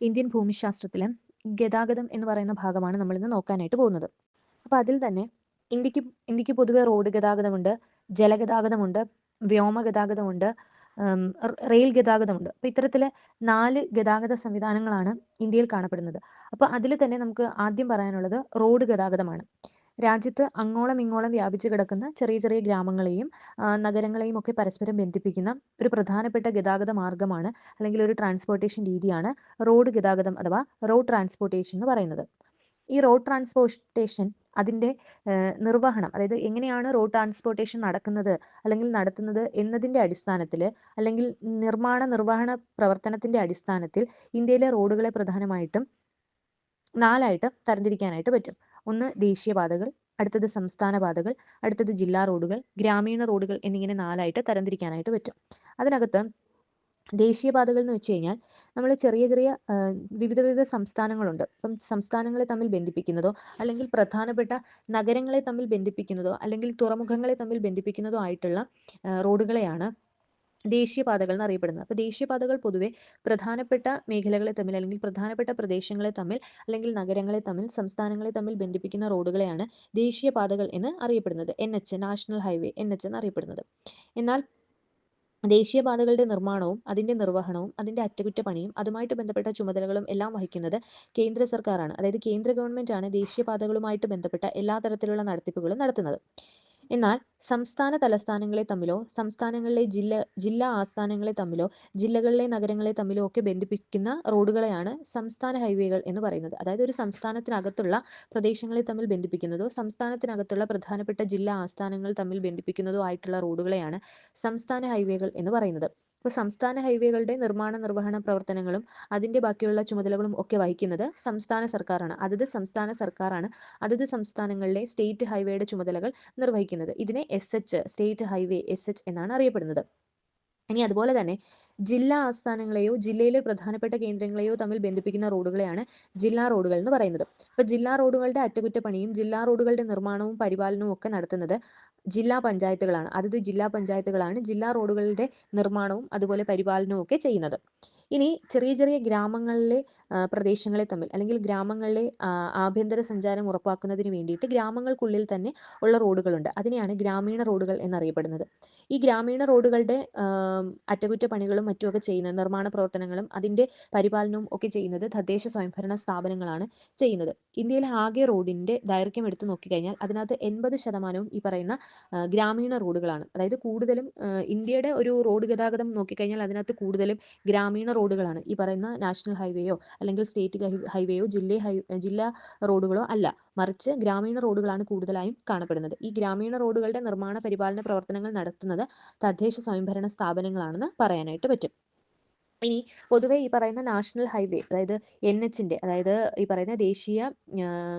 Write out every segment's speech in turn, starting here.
Indian ഭൂമിശാസ്ത്രത്തിലെ ഗതാഗതം എന്ന് പറയുന്ന ഭാഗമാണ് നമ്മൾ ഇന്ന് നോക്കാനായിട്ട് പോകുന്നത്. അപ്പോൾ അതിൽ തന്നെ ഇന്ത്യയ്ക്ക് ഇന്ത്യയ്ക്ക് പൊതുവെ റോഡ് ഗതാഗതമുണ്ട്, ജലഗതാഗതമുണ്ട്, വ്യോമ ഗതാഗതമുണ്ട്, റെയിൽ ഗതാഗതമുണ്ട്. അപ്പൊ ഇത്തരത്തിലെ നാല് ഗതാഗത സംവിധാനങ്ങളാണ് ഇന്ത്യയിൽ കാണപ്പെടുന്നത്. അപ്പൊ അതിൽ തന്നെ നമുക്ക് ആദ്യം പറയാനുള്ളത് റോഡ് ഗതാഗതമാണ്. രാജ്യത്ത് അങ്ങോളം ഇങ്ങോളം വ്യാപിച്ചു കിടക്കുന്ന ചെറിയ ചെറിയ ഗ്രാമങ്ങളെയും നഗരങ്ങളെയും ഒക്കെ പരസ്പരം ബന്ധിപ്പിക്കുന്ന ഒരു പ്രധാനപ്പെട്ട ഗതാഗത മാർഗമാണ് അല്ലെങ്കിൽ ഒരു ട്രാൻസ്പോർട്ടേഷൻ രീതിയാണ് റോഡ് ഗതാഗതം അഥവാ റോഡ് ട്രാൻസ്പോർട്ടേഷൻ എന്ന് പറയുന്നത്. ഈ റോഡ് ട്രാൻസ്പോർട്ടേഷൻ അതിന്റെ നിർവഹണം അതായത് എങ്ങനെയാണ് റോഡ് ട്രാൻസ്പോർട്ടേഷൻ നടക്കുന്നത് അല്ലെങ്കിൽ നടത്തുന്നത് എന്നതിന്റെ അടിസ്ഥാനത്തിൽ അല്ലെങ്കിൽ നിർമ്മാണ നിർവഹണ പ്രവർത്തനത്തിന്റെ അടിസ്ഥാനത്തിൽ ഇന്ത്യയിലെ റോഡുകളെ പ്രധാനമായിട്ടും നാലായിട്ട് തരംതിരിക്കാനായിട്ട് പറ്റും. ഒന്ന് ദേശീയപാതകൾ, അടുത്തത് സംസ്ഥാന പാതകൾ, അടുത്തത് ജില്ലാ റോഡുകൾ, ഗ്രാമീണ റോഡുകൾ എന്നിങ്ങനെ നാലായിട്ട് തരംതിരിക്കാനായിട്ട് പറ്റും. അതിനകത്ത് ദേശീയപാതകൾ എന്ന് വെച്ച് കഴിഞ്ഞാൽ നമ്മൾ ചെറിയ ചെറിയ വിവിധ വിവിധ സംസ്ഥാനങ്ങളുണ്ട്. ഇപ്പം സംസ്ഥാനങ്ങളെ തമ്മിൽ ബന്ധിപ്പിക്കുന്നതോ അല്ലെങ്കിൽ പ്രധാനപ്പെട്ട നഗരങ്ങളെ തമ്മിൽ ബന്ധിപ്പിക്കുന്നതോ അല്ലെങ്കിൽ തുറമുഖങ്ങളെ തമ്മിൽ ബന്ധിപ്പിക്കുന്നതോ ആയിട്ടുള്ള റോഡുകളെയാണ് ദേശീയപാതകൾ എന്നറിയപ്പെടുന്നത്. അപ്പോൾ ദേശീയപാതകൾ പൊതുവെ പ്രധാനപ്പെട്ട മേഖലകളെ തമ്മിൽ അല്ലെങ്കിൽ പ്രധാനപ്പെട്ട പ്രദേശങ്ങളെ തമ്മിൽ അല്ലെങ്കിൽ നഗരങ്ങളെ തമ്മിൽ സംസ്ഥാനങ്ങളെ തമ്മിൽ ബന്ധിപ്പിക്കുന്ന റോഡുകളെയാണ് ദേശീയപാതകൾ എന്ന് അറിയപ്പെടുന്നത്. N H national highway N H എന്നറിയപ്പെടുന്നത്. എന്നാൽ ദേശീയപാതകളുടെ നിർമ്മാണവും അതിന്റെ നിർവഹണവും അതിന്റെ അറ്റകുറ്റപ്പണിയും അതുമായിട്ട് ബന്ധപ്പെട്ട ചുമതലകളും എല്ലാം വഹിക്കുന്നത് കേന്ദ്ര സർക്കാരാണ്. അതായത് കേന്ദ്ര ഗവൺമെന്റ് ആണ് ദേശീയപാതകളുമായിട്ട് ബന്ധപ്പെട്ട എല്ലാ തരത്തിലുള്ള നടത്തിപ്പുകളും നടത്തുന്നത്. എന്നാൽ സംസ്ഥാന തലസ്ഥാനങ്ങളെ തമ്മിലോ സംസ്ഥാനങ്ങളിലെ ജില്ല ജില്ലാ ആസ്ഥാനങ്ങളെ തമ്മിലോ ജില്ലകളിലെ നഗരങ്ങളെ തമ്മിലോ ഒക്കെ ബന്ധിപ്പിക്കുന്ന റോഡുകളെയാണ് സംസ്ഥാന ഹൈവേകൾ എന്ന് പറയുന്നത്. അതായത് ഒരു സംസ്ഥാനത്തിനകത്തുള്ള പ്രദേശങ്ങളെ തമ്മിൽ ബന്ധിപ്പിക്കുന്നതോ സംസ്ഥാനത്തിനകത്തുള്ള പ്രധാനപ്പെട്ട ജില്ലാ ആസ്ഥാനങ്ങൾ തമ്മിൽ ബന്ധിപ്പിക്കുന്നതോ ആയിട്ടുള്ള റോഡുകളെയാണ് സംസ്ഥാന ഹൈവേകൾ എന്ന് പറയുന്നത്. അപ്പോൾ സംസ്ഥാന ഹൈവേകളുടെ നിർമ്മാണ നിർവഹണ പ്രവർത്തനങ്ങളും അതിന്റെ ബാക്കിയുള്ള ചുമതലകളും ഒക്കെ വഹിക്കുന്നത് സംസ്ഥാന സർക്കാരാണ്. അതത് സംസ്ഥാന സർക്കാരാണ് അതത് സംസ്ഥാനങ്ങളിലെ സ്റ്റേറ്റ് ഹൈവേയുടെ ചുമതലകൾ നിർവഹിക്കുന്നത്. ഇതിനെ S H state highway S H എന്നാണ് അറിയപ്പെടുന്നത്. ഇനി അതുപോലെ തന്നെ ജില്ലാ ആസ്ഥാനങ്ങളെയോ ജില്ലയിലെ പ്രധാനപ്പെട്ട കേന്ദ്രങ്ങളെയോ തമ്മിൽ ബന്ധിപ്പിക്കുന്ന റോഡുകളെയാണ് ജില്ലാ റോഡുകൾ എന്ന് പറയുന്നത്. അപ്പോൾ ജില്ലാ റോഡുകളുടെ അറ്റകുറ്റപ്പണിയും ജില്ലാ റോഡുകളുടെ നിർമ്മാണവും പരിപാലനവും ഒക്കെ നടത്തുന്നത് ജില്ലാ പഞ്ചായത്തുകളാണ്. അതത് ജില്ലാ പഞ്ചായത്തുകളാണ് ജില്ലാ റോഡുകളുടെ നിർമ്മാണവും അതുപോലെ പരിപാലനവും ഒക്കെ ചെയ്യുന്നത്. ഇനി ചെറിയ ചെറിയ ഗ്രാമങ്ങളിലെ പ്രദേശങ്ങളെ തമ്മിൽ അല്ലെങ്കിൽ ഗ്രാമങ്ങളിലെ ആഭ്യന്തര സഞ്ചാരം ഉറപ്പാക്കുന്നതിന് വേണ്ടിയിട്ട് ഗ്രാമങ്ങൾക്കുള്ളിൽ തന്നെ ഉള്ള റോഡുകളുണ്ട്. അതിനെയാണ് ഗ്രാമീണ റോഡുകൾ എന്നറിയപ്പെടുന്നത്. ഈ ഗ്രാമീണ റോഡുകളുടെ അറ്റകുറ്റപ്പണികളും മറ്റും ഒക്കെ ചെയ്യുന്നത് നിർമ്മാണ പ്രവർത്തനങ്ങളും അതിന്റെ പരിപാലനവും ഒക്കെ ചെയ്യുന്നത് തദ്ദേശ സ്വയംഭരണ സ്ഥാപനങ്ങളാണ് ചെയ്യുന്നത്. ഇന്ത്യയിലെ ആകെ റോഡിന്റെ ദൈർഘ്യം എടുത്ത് നോക്കിക്കഴിഞ്ഞാൽ അതിനകത്ത് 80 ശതമാനവും ഈ പറയുന്ന ഗ്രാമീണ റോഡുകളാണ്. അതായത് കൂടുതലും ഇന്ത്യയുടെ ഒരു റോഡ് ഗതാഗതം നോക്കിക്കഴിഞ്ഞാൽ അതിനകത്ത് കൂടുതലും ഗ്രാമീണ റോഡുകളാണ്. ഈ പറയുന്ന നാഷണൽ ഹൈവേയോ അല്ലെങ്കിൽ സ്റ്റേറ്റ് ഹൈവേയോ ജില്ല ഹൈ ജില്ലാ റോഡുകളോ അല്ല. മറിച്ച് ഗ്രാമീണ റോഡുകളാണ് കൂടുതലായും കാണപ്പെടുന്നത്. ഈ ഗ്രാമീണ റോഡുകളുടെ നിർമ്മാണ പരിപാലന പ്രവർത്തനങ്ങൾ നടത്തുന്നത് തദ്ദേശ സ്വയംഭരണ സ്ഥാപനങ്ങളാണെന്ന് പറയാനായിട്ട് പറ്റും. ഇനി പൊതുവേ ഈ പറയുന്ന നാഷണൽ ഹൈവേ അതായത് എൻ എച്ചിന്റെ അതായത് ഈ പറയുന്ന ദേശീയ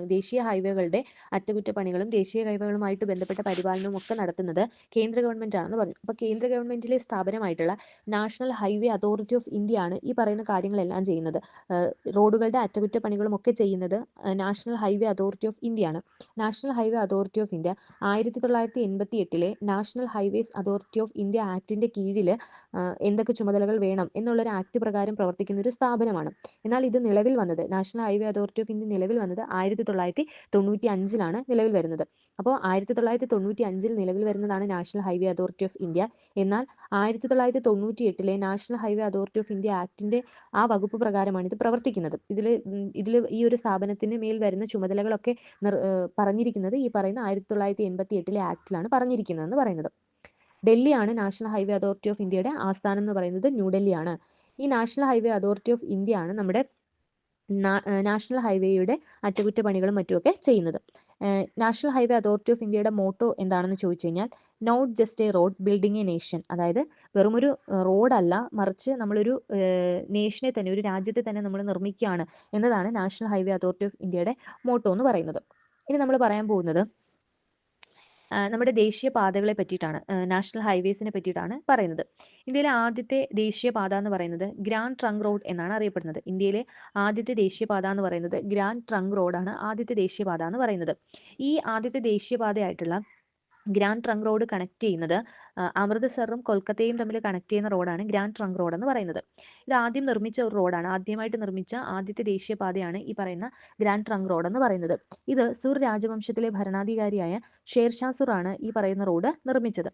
ദേശീയ ഹൈവേകളുടെ അറ്റകുറ്റപ്പണികളും ദേശീയ ഹൈവേകളുമായിട്ട് ബന്ധപ്പെട്ട പരിപാലനവും ഒക്കെ നടത്തുന്നത് കേന്ദ്ര ഗവൺമെന്റ് ആണെന്ന് പറഞ്ഞു. അപ്പോൾ കേന്ദ്ര ഗവൺമെന്റിലെ സ്ഥാപനമായിട്ടുള്ള national highway authority of India ആണ് ഈ പറയുന്ന കാര്യങ്ങളെല്ലാം ചെയ്യുന്നത്. റോഡുകളുടെ അറ്റകുറ്റപ്പണികളും ഒക്കെ ചെയ്യുന്നത് national highway authority of India ആണ്. National highway authority of India 1988ലെ national highways authority of India ആക്ടിന്റെ ആഹ് എന്തൊക്കെ ചുമതലകൾ വേണം എന്നുള്ള ഒരു ആക്ട് പ്രകാരം പ്രവർത്തിക്കുന്ന ഒരു സ്ഥാപനമാണ്. എന്നാൽ ഇത് നിലവിൽ വന്നത് national highway authority of India നിലവിൽ വന്നത് 1995ലാണ് നിലവിൽ വരുന്നത്. അപ്പോൾ 1995ൽ നിലവിൽ വരുന്നതാണ് national highway authority of India. എന്നാൽ 1998ലെ national highway authority of India ആക്ടിന്റെ ആ വകുപ്പ് പ്രകാരമാണ് ഇത് പ്രവർത്തിക്കുന്നത്. ഇതിൽ ഇതിൽ ഈ ഒരു സ്ഥാപനത്തിന് മേൽ വരുന്ന ചുമതലകളൊക്കെ പറഞ്ഞിരിക്കുന്നത് ഈ പറയുന്ന 1988ലെ ആക്ടിലാണ് പറഞ്ഞിരിക്കുന്നതെന്ന് പറയുന്നത്. ഡൽഹിയാണ് നാഷണൽ ഹൈവേ അതോറിറ്റി ഓഫ് ഇന്ത്യയുടെ ആസ്ഥാനം എന്ന് പറയുന്നത് ന്യൂഡൽഹിയാണ്. ഈ national highway authority of India ആണ് നമ്മുടെ നാഷണൽ ഹൈവേയുടെ അറ്റകുറ്റപ്പണികളും മറ്റുമൊക്കെ ചെയ്യുന്നത്. നാഷണൽ ഹൈവേ അതോറിറ്റി ഓഫ് ഇന്ത്യയുടെ മോട്ടോ എന്താണെന്ന് ചോദിച്ചു കഴിഞ്ഞാൽ not just a road building a nation അതായത് വെറുമൊരു റോഡല്ല മറിച്ച് നമ്മളൊരു നേഷനെ തന്നെ ഒരു രാജ്യത്തെ തന്നെ നമ്മൾ നിർമ്മിക്കുകയാണ് എന്നതാണ് നാഷണൽ ഹൈവേ അതോറിറ്റി ഓഫ് ഇന്ത്യയുടെ മോട്ടോ എന്ന് പറയുന്നത്. ഇനി നമ്മൾ പറയാൻ പോകുന്നത് നമ്മുടെ ദേശീയ പാതകളെ പറ്റിയിട്ടാണ്. നാഷണൽ ഹൈവേസിനെ പറ്റിയിട്ടാണ് പറയുന്നത്. ഇന്ത്യയിലെ ആദ്യത്തെ ദേശീയ പാത എന്ന് പറയുന്നത് ഗ്രാൻഡ് ട്രങ്ക് റോഡ് എന്നാണ് അറിയപ്പെടുന്നത്. ഇന്ത്യയിലെ ആദ്യത്തെ ദേശീയ പാത എന്ന് പറയുന്നത് ഗ്രാൻഡ് ട്രങ്ക് റോഡാണ് ആദ്യത്തെ ദേശീയ പാത എന്ന് പറയുന്നത്. ഈ ആദ്യത്തെ ദേശീയ ദേശീയപാതയായിട്ടുള്ള ഗ്രാൻഡ് ട്രങ്ക് റോഡ് കണക്ട് ചെയ്യുന്നത് അമൃത്സറും കൊൽക്കത്തയും തമ്മിൽ കണക്ട് ചെയ്യുന്ന റോഡാണ് ഗ്രാൻഡ് ട്രങ്ക് റോഡ് എന്ന് പറയുന്നത്. ഇത് ആദ്യം നിർമ്മിച്ച ഒരു റോഡാണ് ആദ്യമായിട്ട് നിർമ്മിച്ച ആദ്യത്തെ ദേശീയപാതയാണ് ഈ പറയുന്ന ഗ്രാൻഡ് ട്രങ്ക് റോഡ് എന്ന് പറയുന്നത്. ഇത് സുർ രാജവംശത്തിലെ ഭരണാധികാരിയായ ഷേർഷാസുറാണ് ഈ പറയുന്ന റോഡ് നിർമ്മിച്ചത്.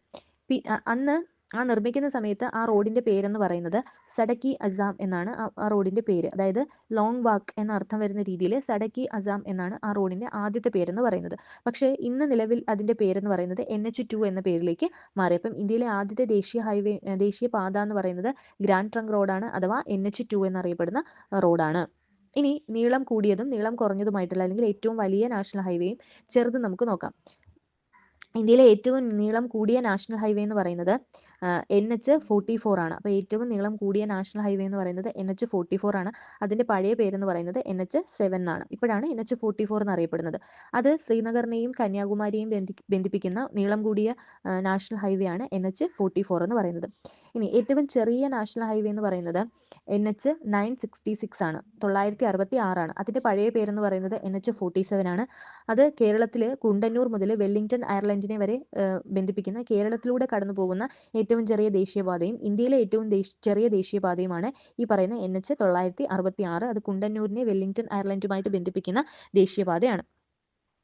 അന്ന് ആ നിർമ്മിക്കുന്ന സമയത്ത് ആ റോഡിന്റെ പേരെന്ന് പറയുന്നത് സഡക്കി അസാം എന്നാണ് ആ റോഡിന്റെ പേര്. അതായത് ലോങ് വാക്ക് എന്ന അർത്ഥം വരുന്ന രീതിയിൽ സഡക്കി അസാം എന്നാണ് ആ റോഡിന്റെ ആദ്യത്തെ പേരെന്ന് പറയുന്നത്. പക്ഷേ ഇന്ന് നിലവിൽ അതിന്റെ പേരെന്ന് പറയുന്നത് എൻ എച്ച് ടു എന്ന പേരിലേക്ക് മാറി. അപ്പം ഇന്ത്യയിലെ ആദ്യത്തെ ദേശീയ ഹൈവേ ദേശീയ പാത എന്ന് പറയുന്നത് ഗ്രാൻഡ് ട്രങ്ക് റോഡാണ് അഥവാ എൻ എച്ച് ടു എന്നറിയപ്പെടുന്ന റോഡാണ്. ഇനി നീളം കൂടിയതും നീളം കുറഞ്ഞതുമായിട്ടുള്ള അല്ലെങ്കിൽ ഏറ്റവും വലിയ നാഷണൽ ഹൈവേയും ചെറുതും നമുക്ക് നോക്കാം. ഇന്ത്യയിലെ ഏറ്റവും നീളം കൂടിയ നാഷണൽ ഹൈവേ എന്ന് പറയുന്നത് എൻ എച്ച് ഫോർട്ടി ഫോർ ആണ്. അപ്പോൾ ഏറ്റവും നീളം കൂടിയ നാഷണൽ ഹൈവേ എന്ന് പറയുന്നത് എൻ എച്ച് ഫോർട്ടി ഫോർ ആണ്. അതിന്റെ പഴയ പേരെന്ന് പറയുന്നത് എൻ എച്ച് സെവൻ എന്നാണ് ഇപ്പോഴാണ് എൻ എച്ച് ഫോർട്ടി ഫോർ എന്നറിയപ്പെടുന്നത്. അത് ശ്രീനഗറിനെയും കന്യാകുമാരിയെയും ബന്ധിപ്പിക്കുന്ന നീളം കൂടിയ നാഷണൽ ഹൈവേ ആണ് എൻ എച്ച് ഫോർട്ടി ഫോർ എന്ന് പറയുന്നത്. ഇനി ഏറ്റവും ചെറിയ നാഷണൽ ഹൈവേ എന്ന് പറയുന്നത് N H nine sixty six ആണ്. തൊള്ളായിരത്തി അറുപത്തി ആറാണ് അതിന്റെ പഴയ പേരെന്ന് പറയുന്നത് എൻ എച്ച് ഫോർട്ടി സെവൻ ആണ്. അത് കേരളത്തിൽ കുണ്ടന്നൂർ മുതൽ വെല്ലിംഗ്ടൺ അയർലൻഡിനെ വരെ ബന്ധിപ്പിക്കുന്ന കേരളത്തിലൂടെ കടന്നു പോകുന്ന ഏറ്റവും ചെറിയ ദേശീയപാതയും ഇന്ത്യയിലെ ഏറ്റവും ചെറിയ ദേശീയപാതയുമാണ് ഈ പറയുന്ന എൻ എച്ച് തൊള്ളായിരത്തി അറുപത്തി ആറ് അത് കുണ്ടന്നൂരിനെ വെല്ലിംഗ്ടൺ അയർലൻഡുമായിട്ട് ബന്ധിപ്പിക്കുന്ന ദേശീയപാതയാണ്.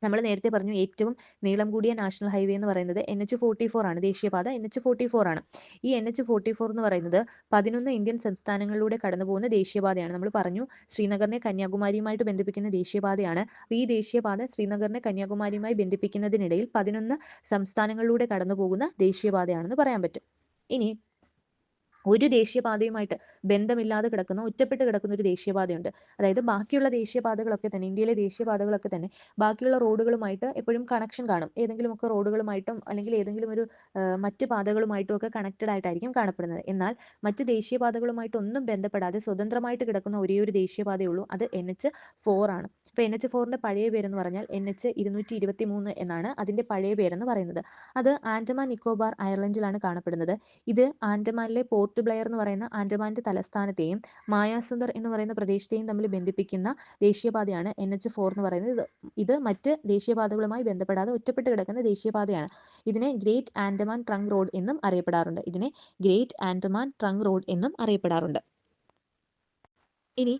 നമ്മൾ നേരത്തെ പറഞ്ഞു ഏറ്റവും നീളം കൂടിയ നാഷണൽ ഹൈവേ എന്ന് പറയുന്നത് എൻ എച്ച് ഫോർട്ടി ഫോർ ആണ് ദേശീയപാത എൻ എച്ച് ഫോർട്ടി ഫോർ ആണ്. ഈ എൻ എച്ച് ഫോർട്ടി ഫോർ എന്ന് പറയുന്നത് പതിനൊന്ന് ഇന്ത്യൻ സംസ്ഥാനങ്ങളിലൂടെ കടന്നു പോകുന്ന ദേശീയപാതയാണ്. നമ്മൾ പറഞ്ഞു ശ്രീനഗറിനെ കന്യാകുമാരിയുമായിട്ട് ബന്ധിപ്പിക്കുന്ന ദേശീയപാതയാണ്. ഈ ദേശീയപാത ശ്രീനഗറിനെ കന്യാകുമാരിയുമായി ബന്ധിപ്പിക്കുന്നതിനിടയിൽ പതിനൊന്ന് സംസ്ഥാനങ്ങളിലൂടെ കടന്നു പോകുന്ന ദേശീയപാതയാണെന്ന് പറയാൻ പറ്റും. ഇനി ഒരു ദേശീയപാതയുമായിട്ട് ബന്ധമില്ലാതെ കിടക്കുന്ന ഒറ്റപ്പെട്ട് കിടക്കുന്ന ഒരു ദേശീയപാതയുണ്ട്. അതായത് ബാക്കിയുള്ള ദേശീയപാതകളൊക്കെ തന്നെ ഇന്ത്യയിലെ ദേശീയപാതകളൊക്കെ തന്നെ ബാക്കിയുള്ള റോഡുകളുമായിട്ട് എപ്പോഴും കണക്ഷൻ കാണും. ഏതെങ്കിലുമൊക്കെ റോഡുകളുമായിട്ടും അല്ലെങ്കിൽ ഏതെങ്കിലും ഒരു മറ്റ് പാതകളുമായിട്ടും ഒക്കെ കണക്റ്റഡ് ആയിട്ടായിരിക്കും കാണപ്പെടുന്നത്. എന്നാൽ മറ്റ് ദേശീയപാതകളുമായിട്ട് ഒന്നും ബന്ധപ്പെടാതെ സ്വതന്ത്രമായിട്ട് കിടക്കുന്ന ഒരേ ഒരു ദേശീയപാതയുള്ളൂ അത് എൻ എച്ച് ഫോർ ആണ്. ഇപ്പോൾ എൻ എച്ച് ഫോറിന്റെ പഴയ പേരെന്ന് പറഞ്ഞാൽ എൻ എച്ച് ഇരുന്നൂറ്റി ഇരുപത്തി മൂന്ന് എന്നാണ് അതിന്റെ പഴയ പേരെന്ന് പറയുന്നത്. അത് ആൻഡമാൻ നിക്കോബാർ അയർലൻഡിലാണ് കാണപ്പെടുന്നത്. ഇത് ആൻഡമാനിലെ പോർട്ട് ബ്ലെയർ എന്ന് പറയുന്ന ആൻഡമാന്റെ തലസ്ഥാനത്തെയും മായാസുന്ദർ എന്ന് പറയുന്ന പ്രദേശത്തെയും തമ്മിൽ ബന്ധിപ്പിക്കുന്ന ദേശീയപാതയാണ് എൻ എച്ച് ഫോർ എന്ന് പറയുന്നത്. ഇത് മറ്റ് ദേശീയപാതകളുമായി ബന്ധപ്പെടാതെ ഒറ്റപ്പെട്ട് കിടക്കുന്ന ദേശീയപാതയാണ്. ഇതിനെ ഗ്രേറ്റ് ആൻഡമാൻ ട്രങ്ക് റോഡ് എന്നും അറിയപ്പെടാറുണ്ട്. ഇതിനെ ഗ്രേറ്റ് ആൻഡമാൻ ട്രങ്ക് റോഡ് എന്നും അറിയപ്പെടാറുണ്ട്. ഇനി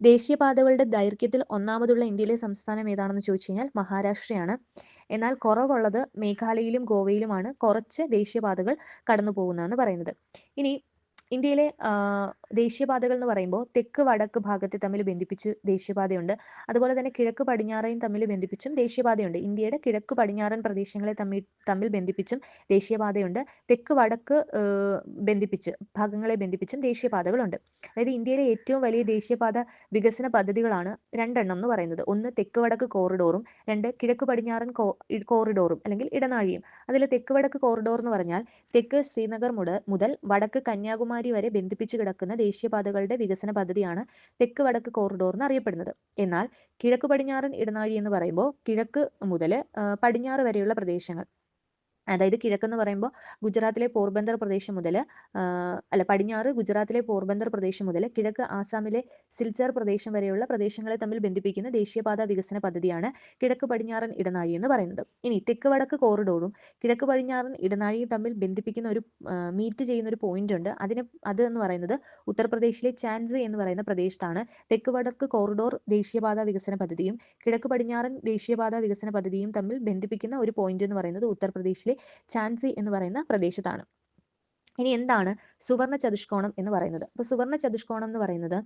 ദേശീയപാതകളുടെ ദൈർഘ്യത്തിൽ ഒന്നാമതുള്ള ഇന്ത്യയിലെ സംസ്ഥാനം ഏതാണെന്ന് ചോദിച്ചു കഴിഞ്ഞാൽ മഹാരാഷ്ട്രയാണ്. എന്നാൽ കുറവുള്ളത് മേഘാലയയിലും ഗോവയിലുമാണ്. കുറച്ച് ദേശീയപാതകൾ കടന്നു പോകുന്നതെന്ന് പറയുന്നത്. ഇനി ഇന്ത്യയിലെ ദേശീയപാതകൾ എന്ന് പറയുമ്പോൾ തെക്ക് വടക്ക് ഭാഗത്തെ തമ്മിൽ ബന്ധിപ്പിച്ച് ദേശീയപാതയുണ്ട്. അതുപോലെ തന്നെ കിഴക്ക് പടിഞ്ഞാറേയും തമ്മിൽ ബന്ധിപ്പിച്ചും ദേശീയപാതയുണ്ട്. ഇന്ത്യയുടെ കിഴക്ക് പടിഞ്ഞാറൻ പ്രദേശങ്ങളെ തമ്മിൽ തമ്മിൽ ബന്ധിപ്പിച്ചും ദേശീയപാതയുണ്ട്. തെക്ക് വടക്ക് ബന്ധിപ്പിച്ച് ഭാഗങ്ങളെ ബന്ധിപ്പിച്ചും ദേശീയപാതകളുണ്ട്. അതായത് ഇന്ത്യയിലെ ഏറ്റവും വലിയ ദേശീയപാത വികസന പദ്ധതികളാണ് രണ്ടെണ്ണം എന്ന് പറയുന്നത്. ഒന്ന് തെക്ക് വടക്ക് കോറിഡോറും രണ്ട് കിഴക്ക് പടിഞ്ഞാറൻ കോറിഡോറും അല്ലെങ്കിൽ ഇടനാഴിയും. അതിൽ തെക്ക് വടക്ക് കോറിഡോർ എന്ന് പറഞ്ഞാൽ തെക്ക് ശ്രീനഗർ മുതൽ വടക്ക് കന്യാകുമാരി കന്യാകുമാരി വരെ ബന്ധിപ്പിച്ചു കിടക്കുന്ന ദേശീയപാതകളുടെ വികസന പദ്ധതിയാണ് തെക്ക് വടക്ക് കോറിഡോർ എന്ന് അറിയപ്പെടുന്നത്. എന്നാൽ കിഴക്ക് പടിഞ്ഞാറൻ ഇടനാഴി എന്ന് പറയുമ്പോൾ കിഴക്ക് മുതൽ പടിഞ്ഞാറ് വരെയുള്ള പ്രദേശങ്ങൾ. അതായത് കിഴക്കെന്ന് പറയുമ്പോൾ ഗുജറാത്തിലെ പോർബന്ദർ പ്രദേശം മുതൽ അല്ല പടിഞ്ഞാറ് ഗുജറാത്തിലെ പോർബന്ദർ പ്രദേശം മുതൽ കിഴക്ക് ആസാമിലെ സിൽച്ചർ പ്രദേശം വരെയുള്ള പ്രദേശങ്ങളെ തമ്മിൽ ബന്ധിപ്പിക്കുന്ന ദേശീയപാത വികസന പദ്ധതിയാണ് കിഴക്ക് പടിഞ്ഞാറൻ ഇടനാഴി എന്ന് പറയുന്നത്. ഇനി തെക്ക് വടക്ക് കോറിഡോറും കിഴക്ക് പടിഞ്ഞാറൻ ഇടനാഴിയും തമ്മിൽ ബന്ധിപ്പിക്കുന്ന ഒരു മീറ്റ് ചെയ്യുന്ന ഒരു പോയിന്റ് ഉണ്ട്. അതിന് അത് എന്ന് പറയുന്നത് ഉത്തർപ്രദേശിലെ ചാൻസി എന്ന് പറയുന്ന പ്രദേശത്താണ്. തെക്ക് വടക്ക് കോറിഡോർ ദേശീയപാത വികസന പദ്ധതിയും കിഴക്ക് പടിഞ്ഞാറൻ ദേശീയപാത വികസന പദ്ധതിയും തമ്മിൽ ബന്ധിപ്പിക്കുന്ന ഒരു പോയിന്റ് എന്ന് പറയുന്നത് ഉത്തർപ്രദേശിലെ ചാൻസി എന്ന് പറയുന്ന പ്രദേശത്താണ്. ഇനി എന്താണ് സുവർണ ചതുഷ്കോണം എന്ന് പറയുന്നത്? അപ്പോൾ സുവർണ ചതുഷ്കോണം എന്ന് പറയുന്നത്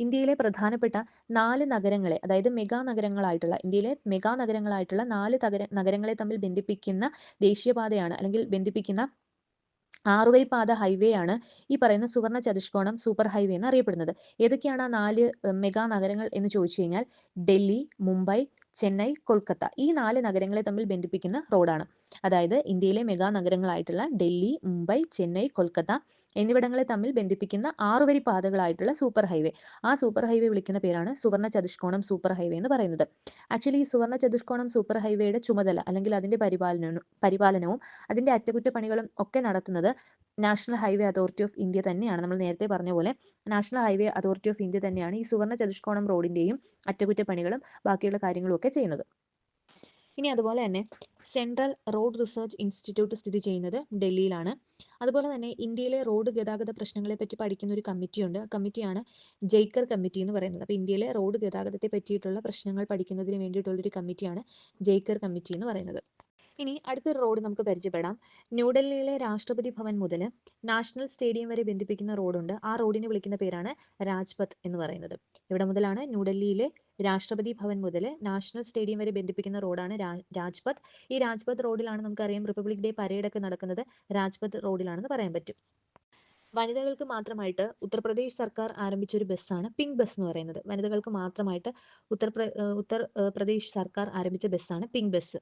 ഇന്ത്യയിലെ പ്രധാനപ്പെട്ട നാല് നഗരങ്ങളെ അതായത് മെഗാ നഗരങ്ങളായിട്ടുള്ള ഇന്ത്യയിലെ മെഗാ നഗരങ്ങളായിട്ടുള്ള നാല് നഗരങ്ങളെ തമ്മിൽ ബന്ധിപ്പിക്കുന്ന ദേശീയപാതയാണ് അല്ലെങ്കിൽ ബന്ധിപ്പിക്കുന്ന ആറുവരിപ്പാത ഹൈവേ ആണ് ഈ പറയുന്ന സുവർണ ചതുഷ്കോണം സൂപ്പർ ഹൈവേ എന്ന് അറിയപ്പെടുന്നത്. ഏതൊക്കെയാണ് ആ നാല് മെഗാ നഗരങ്ങൾ എന്ന് ചോദിച്ചു കഴിഞ്ഞാൽ ഡൽഹി മുംബൈ ചെന്നൈ കൊൽക്കത്ത ഈ നാല് നഗരങ്ങളെ തമ്മിൽ ബന്ധിപ്പിക്കുന്ന റോഡാണ്. അതായത് ഇന്ത്യയിലെ മെഗാ നഗരങ്ങളായിട്ടുള്ള ഡൽഹി മുംബൈ ചെന്നൈ കൊൽക്കത്ത എന്നിവിടങ്ങളെ തമ്മിൽ ബന്ധിപ്പിക്കുന്ന ആറുവരി പാതകളായിട്ടുള്ള സൂപ്പർ ഹൈവേ. ആ സൂപ്പർ ഹൈവേ വിളിക്കുന്ന പേരാണ് സുവർണ ചതുഷ്കോണം സൂപ്പർ ഹൈവേ എന്ന് പറയുന്നത്. ആക്ച്വലി ഈ സുവർണ ചതുഷ്കോണം സൂപ്പർ ഹൈവേയുടെ ചുമതല അല്ലെങ്കിൽ അതിന്റെ പരിപാലനവും പരിപാലനവും അതിന്റെ അറ്റകുറ്റപ്പണികളും ഒക്കെ നടത്തുന്നത് national highway authority of India തന്നെയാണ്. നമ്മൾ നേരത്തെ പറഞ്ഞ പോലെ national highway authority of India തന്നെയാണ് ഈ സുവർണ ചതുഷ്കോണം റോഡിന്റെയും അറ്റകുറ്റപ്പണികളും ബാക്കിയുള്ള കാര്യങ്ങളും ഒക്കെ ചെയ്യുന്നത്. ഇനി അതുപോലെ തന്നെ സെൻട്രൽ റോഡ് റിസർച്ച് ഇൻസ്റ്റിറ്റ്യൂട്ട് സ്ഥിതി ചെയ്യുന്നത് ഡൽഹിയിലാണ്. അതുപോലെ തന്നെ ഇന്ത്യയിലെ റോഡ് ഗതാഗത പ്രശ്നങ്ങളെ പറ്റി പഠിക്കുന്ന ഒരു കമ്മിറ്റിയുണ്ട് ആ കമ്മിറ്റിയാണ് ജയ്ക്കർ കമ്മിറ്റി എന്ന് പറയുന്നത്. അപ്പോൾ ഇന്ത്യയിലെ റോഡ് ഗതാഗതത്തെ പറ്റിയിട്ടുള്ള പ്രശ്നങ്ങൾ പഠിക്കുന്നതിന് വേണ്ടിയിട്ടുള്ളൊരു കമ്മിറ്റിയാണ് ജയ്ക്കർ കമ്മിറ്റി എന്ന് പറയുന്നത്. ഇനി അടുത്തൊരു റോഡ് നമുക്ക് പരിചയപ്പെടാം. ന്യൂഡൽഹിയിലെ രാഷ്ട്രപതി ഭവൻ മുതൽ നാഷണൽ സ്റ്റേഡിയം വരെ ബന്ധിപ്പിക്കുന്ന റോഡുണ്ട്. ആ റോഡിനെ വിളിക്കുന്ന പേരാണ് രാജ്പഥ് എന്ന് പറയുന്നത്. ഇവിടെ മുതലാണ് ന്യൂഡൽഹിയിലെ രാഷ്ട്രപതി ഭവൻ മുതൽ നാഷണൽ സ്റ്റേഡിയം വരെ ബന്ധിപ്പിക്കുന്ന റോഡാണ് രാജ്പഥ്. ഈ രാജ്പഥ് റോഡിലാണ് നമുക്കറിയാം റിപ്പബ്ലിക് ഡേ പരേഡൊക്കെ നടക്കുന്നത് രാജ്പഥ് റോഡിലാണെന്ന് പറയാൻ പറ്റും. വനിതകൾക്ക് മാത്രമായിട്ട് ഉത്തർപ്രദേശ് സർക്കാർ ആരംഭിച്ച ഒരു ബസ്സാണ് പിങ്ക് ബസ് എന്ന് പറയുന്നത്. വനിതകൾക്ക് മാത്രമായിട്ട് ഉത്തർപ്ര ഉത്തർ പ്രദേശ് സർക്കാർ ആരംഭിച്ച ബസ്സാണ് പിങ്ക് ബസ്.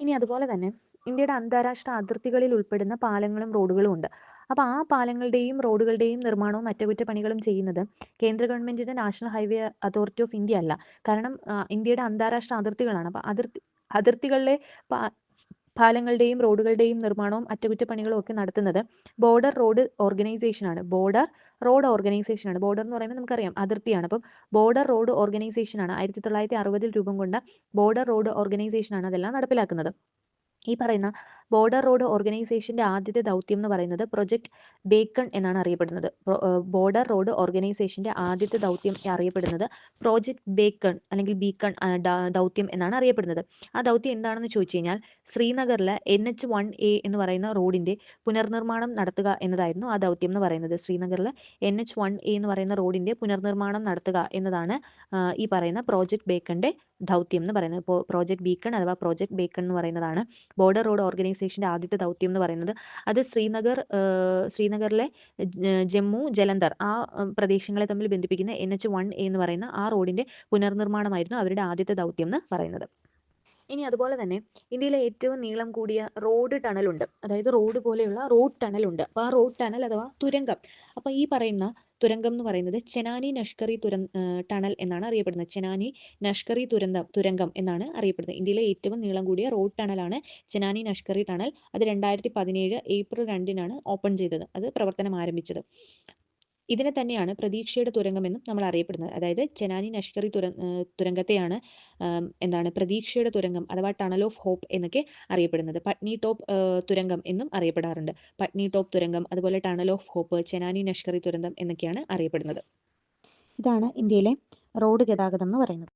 ഇനി അതുപോലെ തന്നെ ഇന്ത്യയുടെ അന്താരാഷ്ട്ര അതിർത്തികളിൽ ഉൾപ്പെടുന്ന പാലങ്ങളും റോഡുകളും ഉണ്ട്. അപ്പോൾ ആ പാലങ്ങളുടെയും റോഡുകളുടെയും നിർമ്മാണവും അറ്റകുറ്റപ്പണികളും ചെയ്യുന്നത് കേന്ദ്ര ഗവൺമെന്റിന്റെ national highway authority of India അല്ല. കാരണം ഇന്ത്യയുടെ അന്താരാഷ്ട്ര അതിർത്തികളാണ്. അപ്പോൾ അതിർത്തി അതിർത്തികളിലെ പാലങ്ങളുടെയും റോഡുകളുടെയും നിർമ്മാണവും അറ്റകുറ്റപ്പണികളും ഒക്കെ നടത്തുന്നത് ബോർഡർ റോഡ് ഓർഗനൈസേഷൻ ആണ്. ബോർഡർ റോഡ് ഓർഗനൈസേഷൻ ആണ്. ബോർഡർ എന്ന് പറയുമ്പോൾ നമുക്കറിയാം അതിർത്തിയാണ്. അപ്പം ബോർഡർ റോഡ് ഓർഗനൈസേഷൻ ആണ്. ആയിരത്തി തൊള്ളായിരത്തി അറുപതിൽ രൂപം കൊണ്ട ബോർഡർ റോഡ് ഓർഗനൈസേഷൻ ആണ് അതെല്ലാം നടപ്പിലാക്കുന്നത്. ഈ പറയുന്ന ബോർഡർ റോഡ് ഓർഗനൈസേഷന്റെ ആദ്യത്തെ ദൗത്യം എന്ന് പറയുന്നത് പ്രൊജക്ട് ബേക്കൺ എന്നാണ് അറിയപ്പെടുന്നത്. ബോർഡർ റോഡ് ഓർഗനൈസേഷന്റെ ആദ്യത്തെ ദൗത്യം അറിയപ്പെടുന്നത് പ്രോജക്ട് ബേക്കൺ അല്ലെങ്കിൽ ബീക്കൺ ദൗത്യം എന്നാണ് അറിയപ്പെടുന്നത്. ആ ദൗത്യം എന്താണെന്ന് ചോദിച്ചു കഴിഞ്ഞാൽ ശ്രീനഗറിലെ എൻ എച്ച് വൺ എ എന്ന് പറയുന്ന റോഡിന്റെ പുനർനിർമ്മാണം നടത്തുക എന്നതായിരുന്നു ആ ദൗത്യം എന്ന് പറയുന്നത്. ശ്രീനഗറിലെ എൻ എച്ച് വൺ എ എന്ന് പറയുന്ന റോഡിന്റെ പുനർനിർമ്മാണം നടത്തുക എന്നതാണ് ഈ പറയുന്ന പ്രോജക്ട് ബേക്കന്റെ ദൗത്യം എന്ന് പറയുന്നത്. പ്രോജക്ട് ബീക്കൺ അഥവാ പ്രോജക്ട് ബേക്കൺ എന്ന് പറയുന്നതാണ് ബോർഡർ റോഡ് ഓർഗനൈസേഷന്റെ ആദ്യത്തെ ദൗത്യം എന്ന് പറയുന്നത് അത് ശ്രീനഗർ ശ്രീനഗറിലെ ജമ്മു ജലന്ധർ ആ പ്രദേശങ്ങളെ തമ്മിൽ ബന്ധിപ്പിക്കുന്ന എൻ എച്ച് വൺ എന്ന് പറയുന്ന ആ റോഡിന്റെ പുനർനിർമ്മാണമായിരുന്നു അവരുടെ ആദ്യത്തെ ദൗത്യം എന്ന് പറയുന്നത്. ഇനി അതുപോലെ തന്നെ ഇന്ത്യയിലെ ഏറ്റവും നീളം കൂടിയ റോഡ് ടണലുണ്ട് അതായത് റോഡ് പോലെയുള്ള റോഡ് ടണലുണ്ട്. അപ്പോൾ ആ റോഡ് ടണൽ അഥവാ തുരങ്കം അപ്പോൾ ഈ പറയുന്ന തുരങ്കം എന്ന് പറയുന്നത് ചെനാനി നഷ്കറി തുര ടണൽ എന്നാണ് അറിയപ്പെടുന്നത്. ചെനാനി നഷ്കറി തുരന്ത തുരങ്കം എന്നാണ് അറിയപ്പെടുന്നത്. ഇന്ത്യയിലെ ഏറ്റവും നീളം കൂടിയ റോഡ് ടണലാണ് ചെനാനി നഷ്കറി ടണൽ. അത് രണ്ടായിരത്തി പതിനേഴ് ഏപ്രിൽ രണ്ടിനാണ് ഓപ്പൺ ചെയ്തത്. അത് പ്രവർത്തനം ആരംഭിച്ചത്. ഇതിനെ തന്നെയാണ് പ്രതീക്ഷയുടെ തുരങ്കം എന്നും നമ്മൾ അറിയപ്പെടുന്നത്. അതായത് ചെനാനി നഷ്കറി തുര തുരങ്കത്തെയാണ് എന്താണ് പ്രതീക്ഷയുടെ തുരങ്കം അഥവാ ടണൽ ഓഫ് ഹോപ്പ് എന്നൊക്കെ അറിയപ്പെടുന്നത്. പട്നി ടോപ്പ് തുരങ്കം എന്നും അറിയപ്പെടാറുണ്ട്. പട്നി ടോപ്പ് തുരങ്കം അതുപോലെ tunnel of hope Chenani Nashri തുരങ്കം എന്നൊക്കെയാണ് അറിയപ്പെടുന്നത്. ഇതാണ് ഇന്ത്യയിലെ റോഡ് ഗതാഗതം എന്ന് പറയുന്നത്.